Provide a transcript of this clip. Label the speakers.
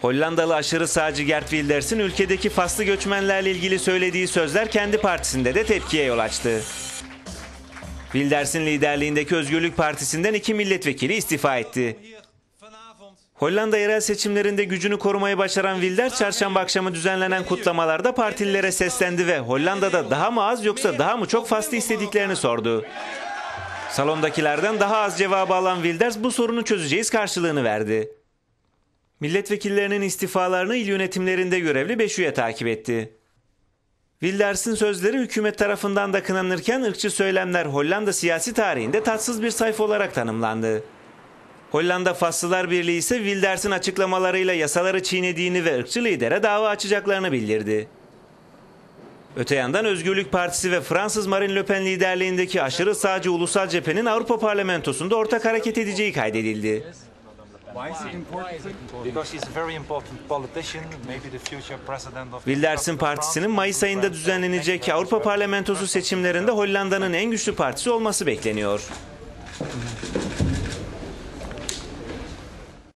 Speaker 1: Hollandalı aşırı sağcı Gert Wilders'in ülkedeki faslı göçmenlerle ilgili söylediği sözler kendi partisinde de tepkiye yol açtı. Wilders'in liderliğindeki Özgürlük Partisi'nden iki milletvekili istifa etti. Hollanda yerel seçimlerinde gücünü korumayı başaran Wilders çarşamba akşamı düzenlenen kutlamalarda partililere seslendi ve Hollanda'da daha mı az yoksa daha mı çok faslı istediklerini sordu. Salondakilerden daha az cevabı alan Wilders bu sorunu çözeceğiz karşılığını verdi. Milletvekillerinin istifalarını il yönetimlerinde görevli beş üye takip etti. Wilders'in sözleri hükümet tarafından da kınanırken ırkçı söylemler Hollanda siyasi tarihinde tatsız bir sayfa olarak tanımlandı. Hollanda Faslılar Birliği ise Wilders'in açıklamalarıyla yasaları çiğnediğini ve ırkçı lidere dava açacaklarını bildirdi. Öte yandan Özgürlük Partisi ve Fransız Marine Le Pen liderliğindeki aşırı sağcı Ulusal Cephe'nin Avrupa Parlamentosu'nda ortak hareket edeceği kaydedildi. Wilders'in partisinin Mayıs ayında düzenlenecek Avrupa Parlamentosu seçimlerinde Hollanda'nın en güçlü partisi olması bekleniyor.